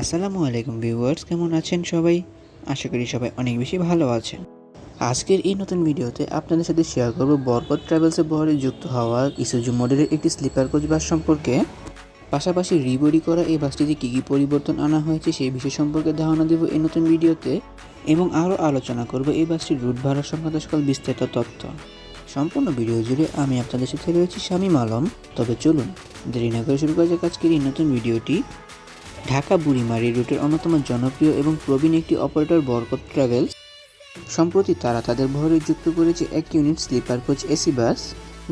আসসালামু আলাইকুম ভিউয়ার্স, কেমন আছেন সবাই? আশা করি সবাই অনেক বেশি ভালো আছেন। আজকের এই নতুন ভিডিওতে আপনাদের সাথে শেয়ার করব বরকত ট্রাভেলসের বহরে যুক্ত হওয়া ইসুজু মডেলের একটি স্লিপার কোচ বাস সম্পর্কে। পাশাপাশি রিবডি করা এই বাসটিতে কী কী পরিবর্তন আনা হয়েছে সেই বিষয় সম্পর্কে ধারণা দেব এই নতুন ভিডিওতে। এবং আরও আলোচনা করব এই বাসটির রুট ভাড়া সংক্রান্ত সকল বিস্তারিত তথ্য। সম্পূর্ণ ভিডিও জুড়ে আমি আপনাদের সাথে রয়েছি শামীম আলম। তবে চলুন, দেরি না করে শুরু করা যাক আজকের এই নতুন ভিডিওটি। ঢাকা বুড়িমারি রুটের অন্যতম জনপ্রিয় এবং প্রবীণ একটি অপারেটর বরকত ট্রাভেলস। সম্প্রতি তারা তাদের ভরে যুক্ত করেছে এক unit sleeper coach AC bus.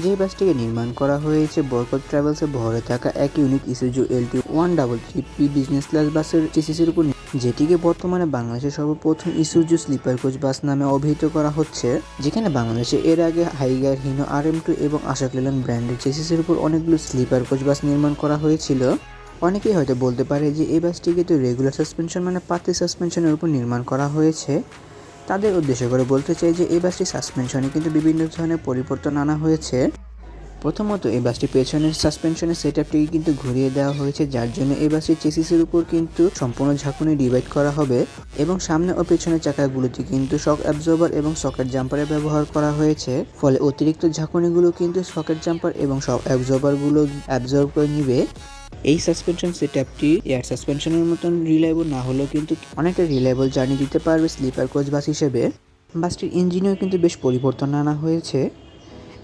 যে বাসটিকে নির্মাণ করা হয়েছে, বরকত ট্রাভেলসের ভরে থাকা এক unit Isuzu L T one double three P business class বাসের চেসিসের উপর যেটিকে বর্তমানে বাংলাদেশের সর্বপ্রথম ইসুজু স্লিপার কোচ বাস নামে অভিহিত করা হচ্ছে, যেখানে বাংলাদেশে এর আগে Higer, Hino R M two এবং আশাক লেলান ব্র্যান্ডের চেসিসের উপর অনেকগুলো স্লিপার কোচ বাস নির্মাণ করা হয়েছিল। অনেকেই হয়তো বলতে পারে যে এই বাসটিকে তো রেগুলার সাসপেনশন মানে পাতি সাসপেনশনের উপর নির্মাণ করা হয়েছে। তাদের উদ্দেশ্য করে বলতে চাই যে এই বাসটি সাসপেনশনে কিন্তু বিভিন্ন ধরনের পরিবর্তন আনা হয়েছে। প্রথমত, এই বাসটি পেছনের সাসপেনশনের সেট আপটিকে কিন্তু ঘুরিয়ে দেওয়া হয়েছে, যার জন্য এই বাসটির চেসিসের উপর কিন্তু সম্পূর্ণ ঝাঁকুনি ডিভাইড করা হবে এবং সামনে ও পেছনের চাকাগুলোতে কিন্তু শক অ্যাবজর্বার এবং সকেট জাম্পারের ব্যবহার করা হয়েছে। ফলে অতিরিক্ত ঝাঁকুনিগুলো কিন্তু সকেট জাম্পার এবং শক অ্যাবজর্বারগুলো অ্যাবজর্ব করে নিবে। এই সাসপেনশন সেটআপটি এয়ার সাসপেনশনের মতন রিলায়েবল না হলেও কিন্তু অনেকটা রিলায়েবল জার্নি দিতে পারবে স্লিপার কোচ বাস হিসেবে। বাসটির ইঞ্জিনেও কিন্তু বেশ পরিবর্তন আনা হয়েছে।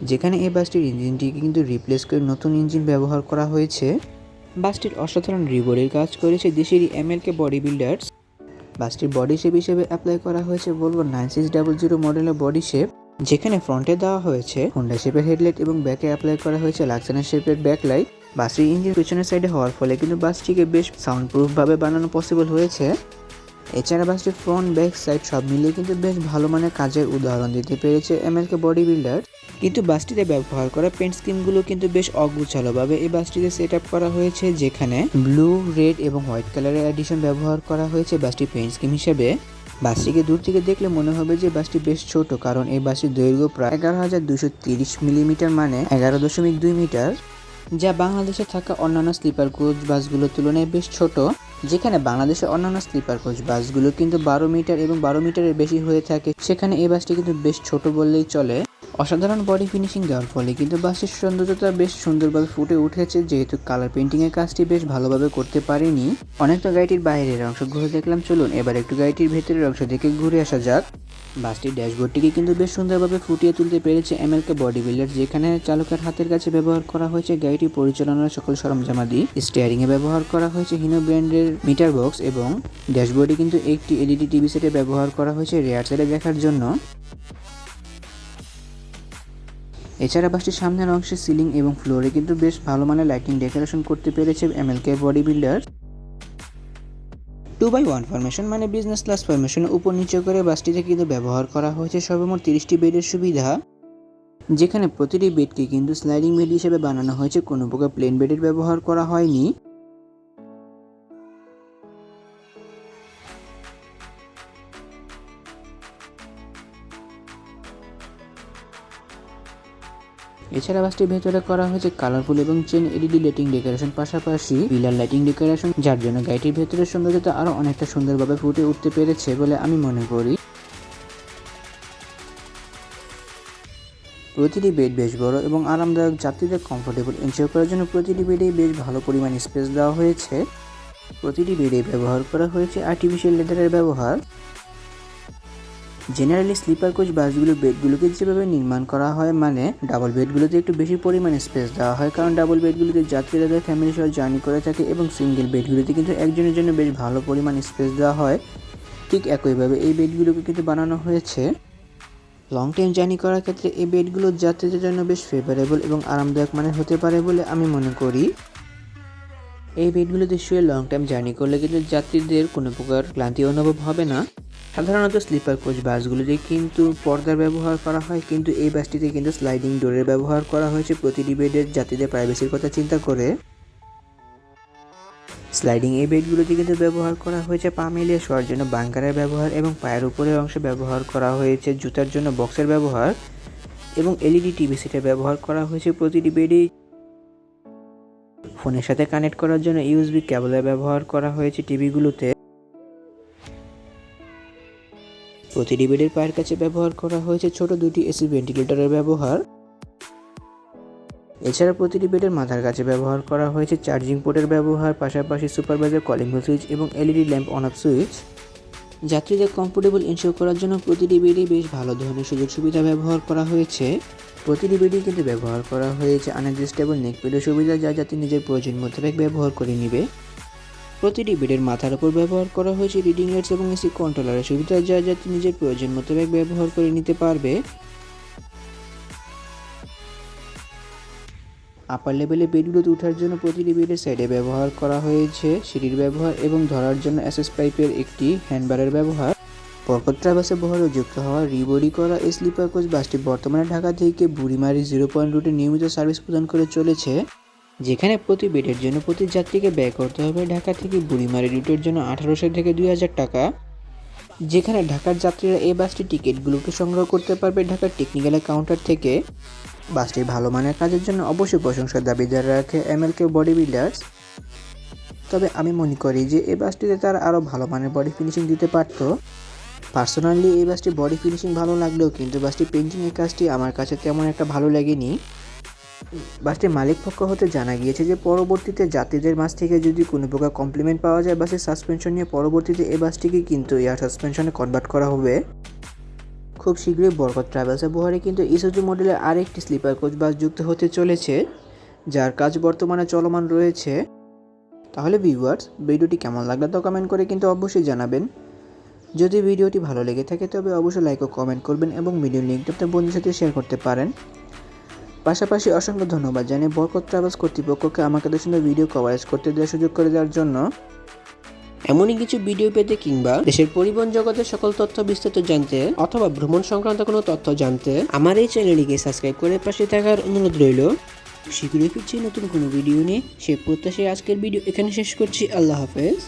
যেখানে এই বাসটির ইঞ্জিনটিকে কিন্তু রিপ্লেস করে নতুন ইঞ্জিন ব্যবহার করা হয়েছে। বাসটির অসাধারণ রিবোর্ডের কাজ করেছে দেশেরই এমএলকে বডি বিল্ডার্স বাসটির বডি শেপ হিসেবে অ্যাপ্লাই করা হয়েছে বলব নাইন সিক্স ডাবল জিরো মডেলের বডি শেপ যেখানে ফ্রন্টে দেওয়া হয়েছে হোন্ডা শেপের হেডলাইট এবং ব্যাকে অ্যাপ্লাই করা হয়েছে লাক্সানের শেপের ব্যাকলাইট বাসটির ইঞ্জিন পেছনের সাইডে হওয়ার ফলে কিন্তু বাসটিকে বেশ সাউন্ড প্রুফভাবে বানানো পসিবল হয়েছে। এছাড়া বাসটির ফ্রন্ট ব্যাক সাইড সব মিলিয়ে কিন্তু বেশ ভালো মানের কাজের উদাহরণ দিতে পেরেছে এমএলকে বডি বিল্ডার কিন্তু বাসটিতে ব্যবহার করা পেন্ট স্কিমগুলো কিন্তু বেশ অগুছালোভাবে এই বাসটিতে সেট আপ করা হয়েছে, যেখানে ব্লু রেড এবং হোয়াইট কালারের অ্যাডিশন ব্যবহার করা হয়েছে বাসটির পেন্ট স্কিম হিসেবে। বাসটিকে দূর থেকে দেখলে মনে হবে যে বাসটি বেশ ছোট, কারণ এই বাসটির দৈর্ঘ্য প্রায় এগারো হাজার দুশো তিরিশ মিলিমিটার মানে এগারো দশমিক দুই মিটার, যা বাংলাদেশে থাকা অন্যান্য স্লিপার কোচ বাসগুলোর তুলনায় বেশ ছোট। যেখানে বাংলাদেশের অন্যান্য স্লিপার কোচ বাসগুলো কিন্তু বারো মিটার এবং বারো মিটারের বেশি হয়ে থাকে। সেখানে এই বাসটি কিন্তু বেশ ছোট বললেই চলে। অসাধারণ বডি ফিনিশিং দেওয়ার ফলে কিন্তু বাসের সৌন্দর্যতা বেশ সুন্দরভাবে ফুটে উঠেছে, যেহেতু কালার পেন্টিংয়ের কাজটি বেশ ভালোভাবে করতে পারেনি। অনেকটা গাড়িটির বাইরের অংশ ঘুরে দেখলাম। চলুন এবার একটু গাড়িটির ভেতরের অংশ দেখে ঘুরে আসা যাক। বাসটির ড্যাশবোর্ডটিকে কিন্তু বেশ সুন্দরভাবে ফুটিয়ে তুলতে পেরেছে এমএলকে বডি বিল্ডার যেখানে চালকের হাতের কাছে ব্যবহার করা হয়েছে গাড়িটি পরিচালনার সকল সরঞ্জামাদি। স্টিয়ারিং এ ব্যবহার করা হয়েছে হিনো ব্র্যান্ডের মিটার বক্স এবং ড্যাশবোর্ডে কিন্তু একটি এলইডি টিভি সেটে ব্যবহার করা হয়েছে রেয়ার সাইডে দেখার জন্য। এছাড়া বাসটির সামনের অংশে সিলিং এবং ফ্লোরে কিন্তু বেশ ভালো মানের লাইটিং ডেকোরেশন করতে পেরেছে MLK body builder two by one formation মানে বিজনেস ক্লাস ফরমেশনের উপর নিচে করে বাসটিতে কিন্তু ব্যবহার করা হয়েছে সর্বমোট তিরিশটি বেডের সুবিধা, যেখানে প্রতিটি বেডকে কিন্তু স্লাইডিং বেড হিসেবে বানানো হয়েছে। কোনো প্রকার প্লেন বেডের ব্যবহার করা হয়নি। এছাড়া বাসটির ভেতরে করা হয়েছে কালারফুল এবং চেন এলইডি লাইটিং ডেকোরেশন পাশাপাশি পিলার লাইটিং ডেকোরেশন, যার জন্য গাড়িটির ভেতরের সৌন্দর্যতা আরও অনেকটা সুন্দরভাবে ফুটে উঠতে পেরেছে বলে আমি মনে করি। প্রতিটি বেড বেশ বড় এবং আরামদায়ক, যাত্রীদের কমফোর্টেবল এনজয় করার জন্য প্রতিটি বেডেই বেশ ভালো পরিমাণ স্পেস দেওয়া হয়েছে। প্রতিটি বেডে ব্যবহার করা হয়েছে আর্টিফিশিয়াল লেদারের ব্যবহার। জেনারেলি স্লিপার কোচ বাসগুলোর বেডগুলোকে যেভাবে নির্মাণ করা হয় মানে ডাবল বেডগুলোতে একটু বেশি পরিমাণে স্পেস দেওয়া হয়। কারণ ডাবল বেডগুলোতে যাত্রী তাদের ফ্যামিলি সহ জার্নি করে থাকে এবং সিঙ্গেল বেডগুলোতে কিন্তু একজনের জন্য বেশ ভালো পরিমাণ স্পেস দেওয়া হয়। ঠিক একইভাবে এই বেডগুলোকে কিন্তু বানানো হয়েছে। লং টাইম জার্নি করার ক্ষেত্রে এই বেডগুলো যাত্রীদের জন্য বেশ ফেভারেবল এবং আরামদায়ক মানের হতে পারে বলে আমি মনে করি। এই বেডগুলোতে শুয়ে লং টাইম জার্নি করলে কিন্তু যাত্রীদের কোনো প্রকার ক্লান্তি অনুভব হবে না। সাধারণত স্লিপার কোচ বাসগুলিতে কিন্তু পর্দার ব্যবহার করা হয়, কিন্তু এই বাসটিতে কিন্তু স্লাইডিং ডোরের ব্যবহার করা হয়েছে। প্রতিটি বেডের যাত্রীদের প্রাইভেসির কথা চিন্তা করে। স্লাইডিং এই বেডগুলোতে কিন্তু ব্যবহার করা হয়েছে পা মিলিয়ে শোয়ার জন্য বাঙ্কারের ব্যবহার এবং পায়ের উপরের অংশে ব্যবহার করা হয়েছে জুতার জন্য বক্সের ব্যবহার এবং এলইডি টিভি সেটের ব্যবহার করা হয়েছে প্রতিটি বেডেই ফোনের সাথে কানেক্ট করার জন্য ইউএসবি কেবলের ব্যবহার করা হয়েছে টিভিগুলোতে প্রতিটি বেডের পায়ের কাছে ব্যবহার করা হয়েছে ছোট দুটি এসি ভেন্টিলেটরের ব্যবহার। এছাড়া প্রতিটি বেডের মাথার কাছে ব্যবহার করা হয়েছে চার্জিং পোর্টের ব্যবহার, পাশাপাশি সুপারভাইজার, কলিং সুইচ এবং LED lamp on off switch. যাত্রীদের কমফোর্টেবল ইনশিওর করার জন্য প্রতিটি বেডে বেশ ভালো ধরনের সুযোগ সুবিধা ব্যবহার করা হয়েছে। প্রতিটি বেডে কিন্তু ব্যবহার করা হয়েছে আনএডজাস্টেবল নেক পেডের সুবিধা যা যাত্রী নিজের প্রয়োজন মোতাবেক ব্যবহার করে নেবে। প্রতিটি বেডের মাথার উপর ব্যবহার করা হয়েছে রিডিং লাইটস এবং এসি কন্ট্রোলারের সুবিধা, যা যাত্রী নিজের প্রয়োজন মোতাবেক ব্যবহার করে নিতে পারবে। আপার লেভেলে বেডগুলোতে ওঠার জন্য প্রতিটি বেডের সাইডে ব্যবহার করা হয়েছে সিঁড়ির ব্যবহার এবং ধরার জন্য অ্যাসেস পাইপের একটি হ্যান্ডবারের ব্যবহার। বরকত ট্রাভার্সে বহরে যুক্ত হওয়া রিবডি করা স্লিপার কোচ বাসটি বর্তমানে ঢাকা থেকে বুড়িমারি জিরো পয়েন্ট রুটে নিয়মিত সার্ভিস প্রদান করে চলেছে। যেখানে প্রতি বেডের জন্য প্রতি যাত্রীকে ব্যয় করতে হবে ঢাকা থেকে বুড়িমারি রুটের জন্য আঠারোশো থেকে দুই হাজার টাকা। যেখানে ঢাকার যাত্রীরা এই বাসটির টিকিটগুলোকে সংগ্রহ করতে পারবে ঢাকার টেকনিক্যাল কাউন্টার থেকে। বাসটি ভালো মানের কাজের জন্য অবশ্যই প্রশংসার দাবিদার রাখে এমএলকে বডি বিল্ডার্স তবে আমি মনে করি যে এই বাসটিতে তারা আরও ভালো মানের বডি ফিনিশিং দিতে পারত। পার্সোনালি এই বাসটির বডি ফিনিশিং ভালো লাগলেও কিন্তু বাসটির পেন্টিংয়ের কাজটি আমার কাছে তেমন একটা ভালো লাগেনি। বাসটির মালিক পক্ষ হতে জানা গিয়েছে যে পরবর্তীতে যাত্রীদের মাঝ থেকে যদি কোনো প্রকার কমপ্লিমেন্ট পাওয়া যায়, বাসের সাসপেনশন নিয়ে পরবর্তীতে এই বাসটিকে কিন্তু এয়ার সাসপেনশনে কনভার্ট করা হবে। খুব শীঘ্রই বরকত ট্রাভেলসের বহরে কিন্তু ইসুজু মডেলের আরেকটি স্লিপার কোচ বাস যুক্ত হতে চলেছে, যার কাজ বর্তমানে চলমান রয়েছে। তাহলে ভিউয়ার্স ভিডিওটি কেমন লাগল তো কমেন্ট করে কিন্তু অবশ্যই জানাবেন। যদি ভিডিওটি ভালো লেগে থাকে তবে অবশ্যই লাইক ও কমেন্ট করবেন এবং ভিডিও লিঙ্কটা আপনার বন্ধুদের সাথে শেয়ার করতে পারেন। পাশাপাশি অসংখ্য ধন্যবাদ জানিয়ে বরকত ট্রাভেলস কর্তৃপক্ষকে আমাকে এত সুন্দর ভিডিও কভারেজ করতে দেওয়ার সুযোগ করে দেওয়ার জন্য। এমনই কিছু ভিডিও পেতে কিংবা দেশের পরিবহন জগতের সকল তথ্য বিস্তারিত জানতে অথবা ভ্রমণ সংক্রান্ত কোনো তথ্য জানতে আমার এই চ্যানেলটিকে সাবস্ক্রাইব করে পাশে থাকার অনুরোধ রইল। শীঘ্রই ফিরছি নতুন কোনো ভিডিও নিয়ে। সে প্রত্যাশায় আজকের ভিডিও এখানে শেষ করছি। আল্লাহ হাফেজ।